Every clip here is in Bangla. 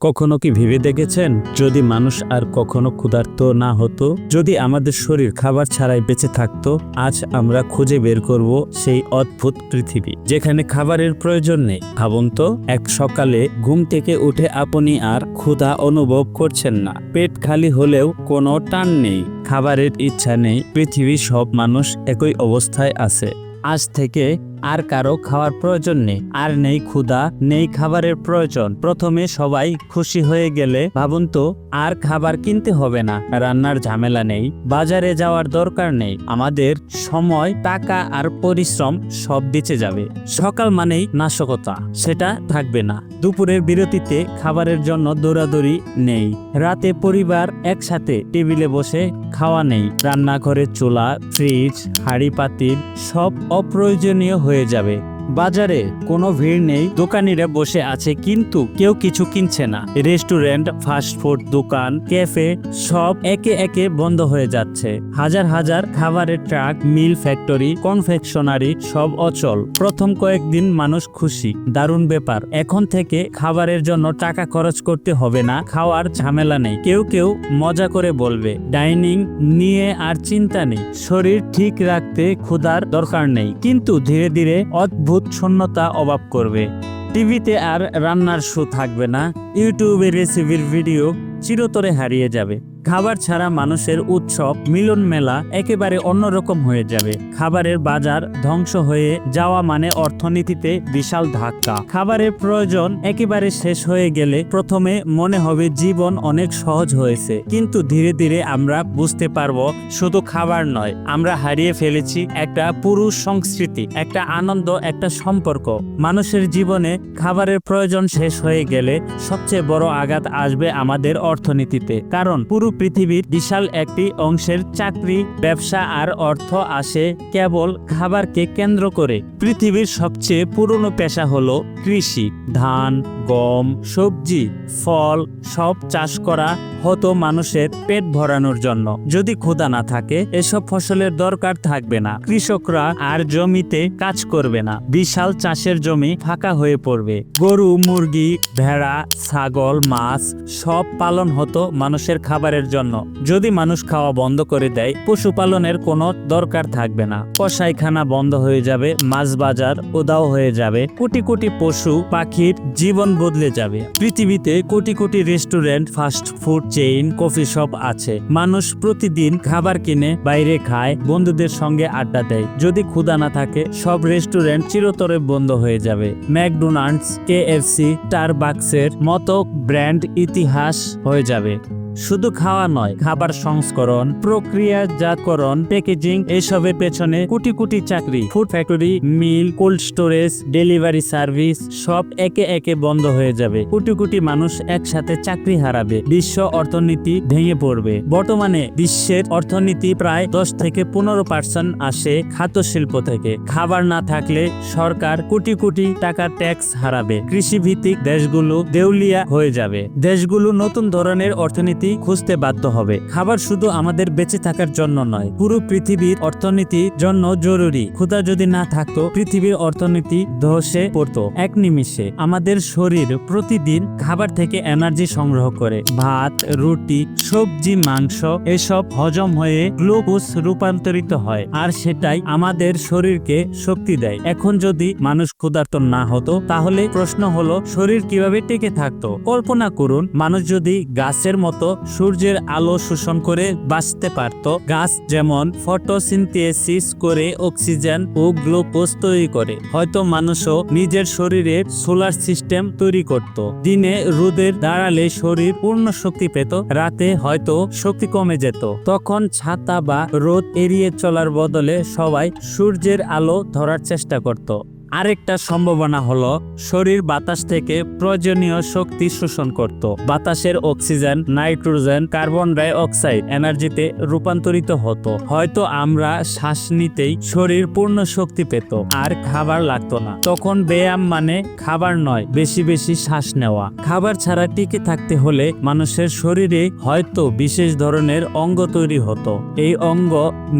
কখনো কি ভেবে দেখেছেন, যদি মানুষ আর কখনো ক্ষুধার্ত না হতো, যদি আমাদের শরীর খাবার ছাড়াই বেঁচে থাকতো, আজ আমরা খুঁজে বের করব সেই অদ্ভুত পৃথিবী, যেখানে খাবারের প্রয়োজন নেই। ভাবুন তো, এক সকালে ঘুম থেকে উঠে আপনি আর ক্ষুধা অনুভব করছেন না। পেট খালি হলেও কোনো টান নেই। খাবারের ইচ্ছা নেই। পৃথিবীর সব মানুষ একই অবস্থায় আছে। আজ থেকে আর কারও খাওয়ার প্রয়োজন নেই। আর নেই ক্ষুধা, নেই খাবারের প্রয়োজন। প্রথমে সবাই খুশি হয়ে গেলে ভাবুন তো, আর খাবার কিনতে হবে না। রান্নার ঝামেলা নেই, বাজারে যাওয়ার দরকার নেই। আমাদের সময়, টাকা আর পরিশ্রম সব বেঁচে যাবে। সকাল মানেই নাশকতা, সেটা থাকবে না। দুপুরের বিরতিতে খাবারের জন্য দৌড়াদৌড়ি নেই। রাতে পরিবার একসাথে টেবিলে বসে খাওয়া নেই। রান্নাঘরে চুলা, ফ্রিজ, হাড়ি, পাতিল সব অপ্রয়োজনীয় হয়ে যাবে। বাজারে কোনো ভিড় নেই, দোকানিরা বসে আছে, কিন্তু কেউ কিছু কিনছে না। রেস্টুরেন্ট ফাস্টফুড দোকান, ক্যাফে সব একে একে বন্ধ হয়ে যাচ্ছে। হাজার হাজার খাবারের ট্রাক, মিল ফ্যাক্টরি, কনফেকশনারি সব অচল। প্রথম কয়েকদিন মানুষ খুশি, দারুণ ব্যাপার। এখন থেকে খাবারের জন্য টাকা খরচ করতে হবে না, খাওয়ার ঝামেলা নেই। কেউ কেউ মজা করে বলবে, ডাইনিং নিয়ে আর চিন্তা নেই। শরীর ঠিক রাখতে ক্ষুধার দরকার নেই। কিন্তু ধীরে ধীরে অদ্ভুত শূন্যতা অভাব করবে। টিভিতে আর রান্নার শো থাকবে না। ইউটিউবে রেসিপির ভিডিও চিরতরে হারিয়ে যাবে। খাবার ছাড়া মানুষের উৎসব, মিলন মেলা একেবারে অন্যরকম হয়ে যাবে। খাবারের বাজার ধ্বংস হয়ে যাওয়া মানে অর্থনীতিতে বিশাল ধাক্কা। খাবারের প্রয়োজন একেবারে শেষ হয়ে গেলে প্রথমে মনে হবে জীবন অনেক সহজ হয়েছে। কিন্তু ধীরে ধীরে আমরা বুঝতে পারব, শুধু খাবার নয়, আমরা হারিয়ে ফেলেছি একটা পুরুষ সংস্কৃতি, একটা আনন্দ, একটা সম্পর্ক। মানুষের জীবনে খাবারের প্রয়োজন শেষ হয়ে গেলে সবচেয়ে বড় আঘাত আসবে আমাদের অর্থনীতিতে। কারণ পুরো পৃথিবীর বিশাল একটি অংশের চাকরি, ব্যবসা আর অর্থ আসে কেবল খাবারকে কেন্দ্র করে। পৃথিবীর সবচেয়ে পুরনো পেশা হলো কৃষি, ধান গম, সবজি, ফল, সব চাষ করা হতো মানুষের পেট ভরানোর জন্য। যদি ক্ষুধা না থাকে, এসব ফসলের দরকার থাকবে না। কৃষকরা আর জমিতে কাজ করবে না। বিশাল চাষের জমি ফাঁকা হয়ে পড়বে। গরু, মুরগি, ভেড়া, ছাগল, মাছ সব পালন হতো মানুষের খাবারের জন্য। যদি মানুষ খাওয়া বন্ধ করে দেয়, পশুপালনের কোনো দরকার থাকবে না। কসাইখানা বন্ধ হয়ে যাবে, মাছ বাজার উদাও হয়ে যাবে। কোটি কোটি পশু, পাখির জীবন বদলে যাবে। পৃথিবীতে কোটি কোটি restaurant, fast food chain, coffee shop আছে। মানুষ প্রতিদিন খাবার কিনে, বাইরে খায়, বন্ধুদের সঙ্গে আড্ডা দেয়। যদি ক্ষুধা না থাকে, সব রেস্টুরেন্ট চিরতরে বন্ধ হয়ে যাবে। ম্যাকডোনাল্ডস, কেএফসি, স্টারবাক্সের মতো ব্র্যান্ড ইতিহাস হয়ে যাবে। শুধু খাওয়া নয়, খাবার সংস্করণ, প্রক্রিয়াজাতকরণ, প্যাকেজিং, এসবের পেছনে কোটি কোটি চাকরি। Food factory, mill, cold storage, delivery service, সব একে একে বন্ধ হয়ে যাবে। কোটি কোটি মানুষ একসাথে চাকরি হারাবে। বিশ্ব অর্থনীতি ভেঙে পড়বে। বর্তমানে বিশ্বের অর্থনীতি প্রায় দশ থেকে পনেরো পার্সেন্ট আসে খাদ্য শিল্প থেকে। খাবার না থাকলে সরকার কোটি কোটি টাকা ট্যাক্স হারাবে। কৃষিভিত্তিক দেশগুলো দেউলিয়া হয়ে যাবে। দেশগুলো নতুন ধরনের অর্থনীতি খুঁজতে বাধ্য হবে। খাবার শুধু আমাদের বেঁচে থাকার জন্য নয়, পুরো পৃথিবীর অর্থনীতির জন্য জরুরি। ক্ষুধা যদি না থাকতো, পৃথিবীর অর্থনীতি ধসে পড়তো। এক নিমিষে আমাদের শরীর প্রতিদিন খাবার থেকে এনার্জি সংগ্রহ করে। ভাত, রুটি, সবজি, মাংস এসব হজম হয়ে গ্লুকোজ রূপান্তরিত হয় আর সেটাই আমাদের শরীরকে শক্তি দেয়। এখন যদি মানুষ ক্ষুধার্ত না হতো, তাহলে প্রশ্ন হলো, শরীর কীভাবে টিকে থাকতো? কল্পনা করুন, মানুষ যদি গাছের মতো সূর্যের আলো শোষণ করে বাঁচতে পারত, গাছ যেমন ফটোসিনথেসিস করে অক্সিজেন ও গ্লুকোজ তৈরি করে। হয়তো মানুষও নিজের শরীরের সোলার সিস্টেম তৈরি করত। দিনে রোদের দাঁড়ালে শরীর পূর্ণ শক্তি পেত, রাতে হয়তো শক্তি কমে যেত। তখন ছাতা বা রোদ এড়িয়ে চলার বদলে সবাই সূর্যের আলো ধরার চেষ্টা করত। আরেকটা সম্ভাবনা হলো, শরীর বাতাস থেকে প্রয়োজনীয় শক্তি শোষণ করত। বাতাসের oxygen, nitrogen, carbon dioxide এনার্জিতে রূপান্তরিত হতো। হয়তো আমরা শ্বাস নিতেই শরীর পূর্ণ শক্তি পেত, আর খাবার লাগতো না। তখন ব্যায়াম মানে খাবার নয়, বেশি বেশি শ্বাস নেওয়া। খাবার ছাড়া টিকে থাকতে হলে মানুষের শরীরে হয়তো বিশেষ ধরনের অঙ্গ তৈরি হতো। এই অঙ্গ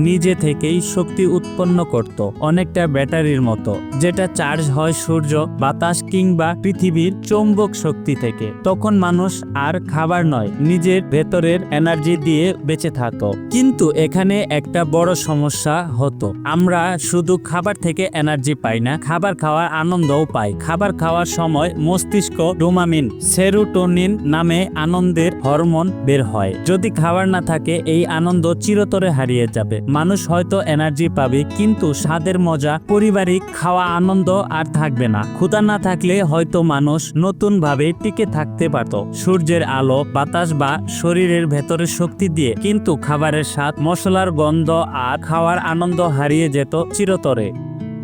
নিজে থেকেই শক্তি উৎপন্ন করত, অনেকটা ব্যাটারির মতো, যেটা সেটা চার্জ হয় সূর্য, বাতাস কিংবা পৃথিবীর চৌম্বক শক্তি থেকে। তখন মানুষ আর খাবার নয়, নিজের ভেতরের এনার্জি দিয়ে বেঁচে থাকতো। কিন্তু এখানে একটা বড় সমস্যা হতো। আমরা শুধু খাবার থেকে এনার্জি পাই না, খাবার খাওয়ার আনন্দও পাই। খাবার খাওয়ার সময় মস্তিষ্ক ডোমামিন সেরোটোনিন নামে আনন্দের হরমোন বের হয়। যদি খাবার না থাকে, এই আনন্দ চিরতরে হারিয়ে যাবে। মানুষ হয়তো এনার্জি পাবে, কিন্তু স্বাদের মজা, পারিবারিক খাওয়া আনন্দ আর থাকবে না। ক্ষুধা না থাকলে হয়তো মানুষ নতুনভাবে টিকে থাকতে পারত। সূর্যের আলো, বাতাস বা শরীরের ভেতরে শক্তি দিয়ে কিন্তু খাবারের স্বাদ, মশলার গন্ধ আর খাওয়ার আনন্দ হারিয়ে যেত চিরতরে।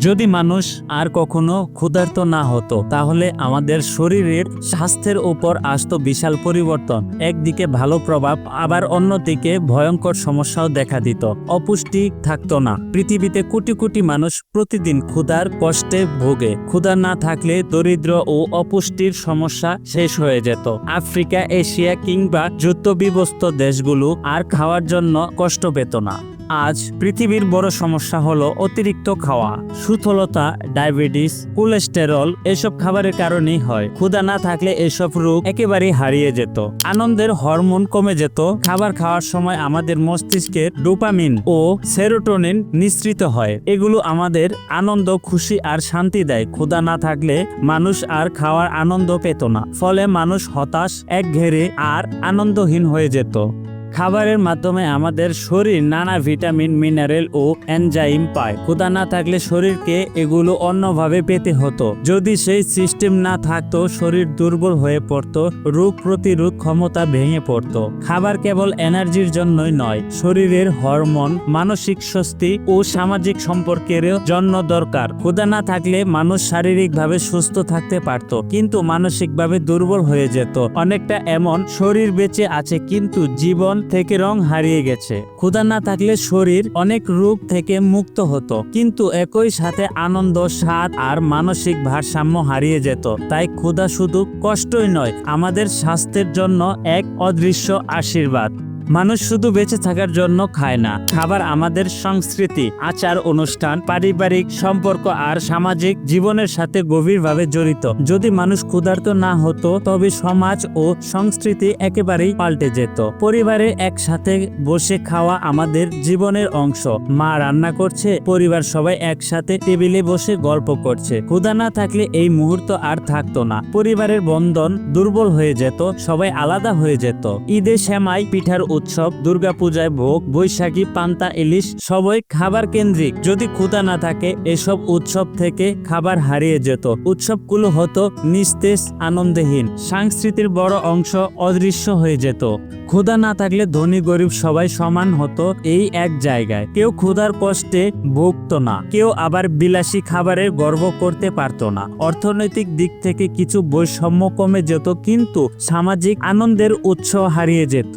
যদি মানুষ আর কখনো ক্ষুধার্ত না হতো, তাহলে আমাদের শরীরের স্বাস্থ্যের উপর আসত বিশাল পরিবর্তন। একদিকে ভালো প্রভাব, আবার অন্যদিকে ভয়ঙ্কর সমস্যাও দেখা দিত। অপুষ্টি থাকতো না। পৃথিবীতে কোটি কোটি মানুষ প্রতিদিন ক্ষুধার কষ্টে ভোগে। ক্ষুধা না থাকলে দরিদ্র ও অপুষ্টির সমস্যা শেষ হয়ে যেত। আফ্রিকা, এশিয়া কিংবা যুদ্ধবিবস্ত দেশগুলো আর খাওয়ার জন্য কষ্ট পেত না। আজ পৃথিবীর বড় সমস্যা হলো অতিরিক্ত খাওয়া। সুথলতা, ডায়াবেটিস, কোলেস্টেরল এসব খাবারের কারণেই হয়। ক্ষুধা না থাকলে এসব রোগ একেবারেই হারিয়ে যেত। আনন্দের হরমোন কমে যেত। খাবার খাওয়ার সময় আমাদের মস্তিষ্কের ডোপামিন ও সেরোটোনিন নিঃসৃত হয়। এগুলো আমাদের আনন্দ, খুশি আর শান্তি দেয়। ক্ষুধা না থাকলে মানুষ আর খাওয়ার আনন্দ পেত না। ফলে মানুষ হতাশ একঘেরে আর আনন্দহীন হয়ে যেত। খাবারের মাধ্যমে আমাদের শরীর নানা ভিটামিন, মিনারেল ও এনজাইম পায়। ক্ষুধা না থাকলে শরীরকে এগুলো অন্যভাবে পেতে হতো। যদি সেই সিস্টেম না থাকতো, শরীর দুর্বল হয়ে পড়তো, রোগ প্রতিরোধ ক্ষমতা ভেঙে পড়তো। খাবার কেবল এনার্জির জন্যই নয়, শরীরের হরমোন, মানসিক স্বস্তি ও সামাজিক সম্পর্কের জন্য দরকার। ক্ষুধা না থাকলে মানুষ শারীরিকভাবে সুস্থ থাকতে পারত, কিন্তু মানসিকভাবে দুর্বল হয়ে যেত। অনেকটা এমন শরীর বেঁচে আছে, কিন্তু জীবন থেকে রং হারিয়ে গেছে। ক্ষুধা না থাকলে শরীর অনেক রোগ থেকে মুক্ত হতো। কিন্তু একই সাথে আনন্দ, স্বাদ আর মানসিক ভারসাম্য হারিয়ে যেত। তাই ক্ষুধা শুধু কষ্টই নয়, আমাদের স্বাস্থ্যের জন্য এক অদৃশ্য আশীর্বাদ। মানুষ শুধু বেঁচে থাকার জন্য খায় না। খাবার আমাদের সংস্কৃতি, আচার, অনুষ্ঠান, পারিবারিক সম্পর্ক আর সামাজিক জীবনের সাথে গভীরভাবে জড়িত। যদি মানুষ ক্ষুধার্ত না হতো, তবে সমাজ ও সংস্কৃতি একেবারেই পাল্টে যেত। পরিবারে একসাথে বসে খাওয়া আমাদের জীবনের অংশ। মা রান্না করছে, পরিবার সবাই একসাথে টেবিলে বসে গল্প করছে। ক্ষুধা না থাকলে এই মুহূর্ত আর থাকতো না। পরিবারের বন্ধন দুর্বল হয়ে যেত, সবাই আলাদা হয়ে যেত। ঈদে শ্যামাই পিঠার উৎসব, দুর্গাপূজায় ভোগ, বৈশাখী, পান্তা, ইলিশ, সবই খাবার কেন্দ্রিক। যদি ক্ষুধা না থাকে, এসব উৎসব থেকে খাবার হারিয়ে যেত। উৎসবগুলো হতো নিস্তেজ, আনন্দহীন। সংস্কৃতির বড় অংশ অদৃশ্য হয়ে যেত। ক্ষুধা না থাকলে ধনী গরিব সবাই সমান হতো এই এক জায়গায়। কেউ ক্ষুধার কষ্টে ভুগতো না, কেউ আবার বিলাসী খাবারের গর্ব করতে পারতো না। অর্থনৈতিক দিক থেকে কিছু বৈষম্য কমে যেত, কিন্তু সামাজিক আনন্দের উৎস হারিয়ে যেত।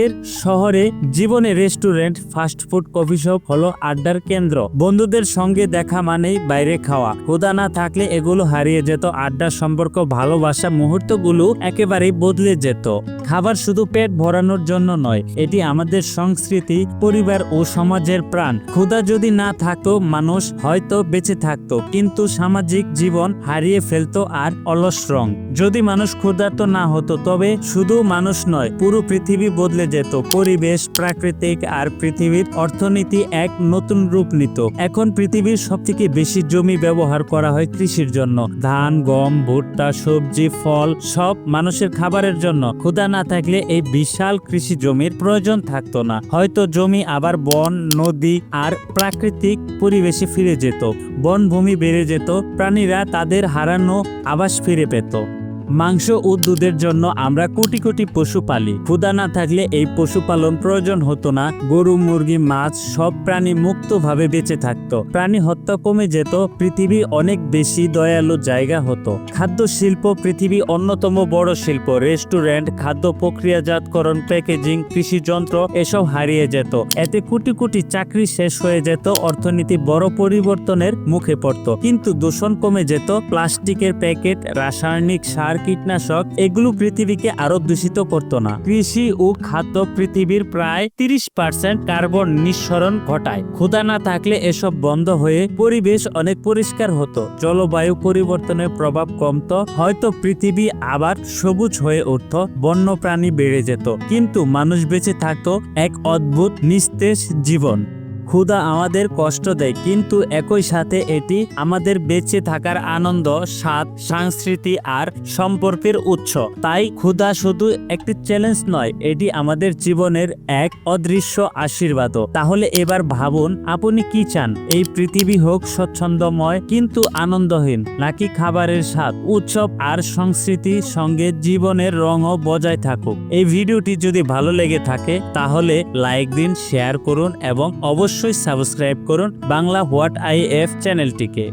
আজকের শহরে জীবনে রেস্টুরেন্ট ফাস্টফুড কফি শপ হলো আড্ডার কেন্দ্র। বন্ধুদের সঙ্গে দেখা মানেই বাইরে খাওয়া। ক্ষুধা না থাকলে এগুলো হারিয়ে যেত আড্ডার সম্পর্ক, ভালোবাসা মুহূর্তগুলো একেবারেই বদলে যেত। খাবার শুধু পেট ভরানোর জন্য নয়, এটি আমাদের সংস্কৃতি, পরিবার ও সমাজের প্রাণ। ক্ষুধা যদি না থাকতো, মানুষ হয়তো বেঁচে থাকতো, কিন্তু সামাজিক জীবন হারিয়ে ফেলতো আর অলস রং। যদি মানুষ ক্ষুধার্ত না হতো, তবে শুধু মানুষ নয়, পুরো পৃথিবী বদলে যেত। পরিবেশ, প্রাকৃতিক আর পৃথিবীর অর্থনীতি এক নতুন রূপ নিত। এখন পৃথিবীর সবথেকে বেশি জমি ব্যবহার করা হয় কৃষির জন্য। ধান, গম, ভুট্টা, সবজি, ফল সব মানুষের খাবারের জন্য। ক্ষুধা না থাকলে এই বিশাল কৃষি জমির প্রয়োজন থাকতো না। হয়তো জমি আবার বন, নদী আর প্রাকৃতিক পরিবেশে ফিরে যেত। বনভূমি বেড়ে যেত, প্রাণীরা তাদের হারানো আবাস ফিরে পেত। মাংস ও দুধের জন্য আমরা কোটি কোটি পশু পালি। ক্ষুধা না থাকলে এই পশুপালন প্রয়োজন হতো না। গরু, মুরগি, মাছ সব প্রাণী মুক্তভাবে বেঁচে থাকতো। প্রাণী হত্যা কমে যেত, পৃথিবী অনেক বেশি দয়ালু জায়গা হতো। খাদ্য শিল্প পৃথিবী অন্যতম বড় শিল্প। রেস্টুরেন্ট, খাদ্য প্রক্রিয়াজাতকরণ, প্যাকেজিং কৃষি যন্ত্র এসব হারিয়ে যেত। এতে কোটি কোটি চাকরি শেষ হয়ে যেত, অর্থনীতি বড় পরিবর্তনের মুখে পড়ত। কিন্তু দূষণ কমে যেত, প্লাস্টিকের প্যাকেট, রাসায়নিক সার কীটনাশক, এগুলো পৃথিবীকে আরও দূষিত করতো না। কৃষি ও খাদ্য পৃথিবীর প্রায় তিরিশ পার্সেন্ট কার্বন নিঃসরণ ঘটায়। ক্ষুধা না থাকলে এসব বন্ধ হয়ে পরিবেশ অনেক পরিষ্কার হতো। জলবায়ু পরিবর্তনের প্রভাব কমতো, হয়তো পৃথিবী আবার সবুজ হয়ে উঠত, বন্যপ্রাণী বেড়ে যেত। কিন্তু মানুষ বেঁচে থাকতো এক অদ্ভুত নিস্তেজ জীবন। ক্ষুধা আমাদের কষ্ট দেয়, কিন্তু একই সাথে এটি আমাদের বেঁচে থাকার আনন্দ, স্বাদ, সংস্কৃতি আর সম্পর্কের উৎস। তাই ক্ষুধা শুধু একটি চ্যালেঞ্জ নয়, এটি আমাদের জীবনের এক অদৃশ্য আশীর্বাদও। তাহলে এবার ভাবুন, আপনি কি চান? এই পৃথিবী হোক স্বচ্ছন্দময়, কিন্তু আনন্দহীন, নাকি খাবারের স্বাদ, উৎসব আর সংস্কৃতির সঙ্গে জীবনের রঙও বজায় থাকুক। এই ভিডিওটি যদি ভালো লেগে থাকে, তাহলে লাইক দিন, শেয়ার করুন এবং অবশ্যই সাবস্ক্রাইব করুন বাংলা হোয়াট আই এফ চ্যানেলটিকে।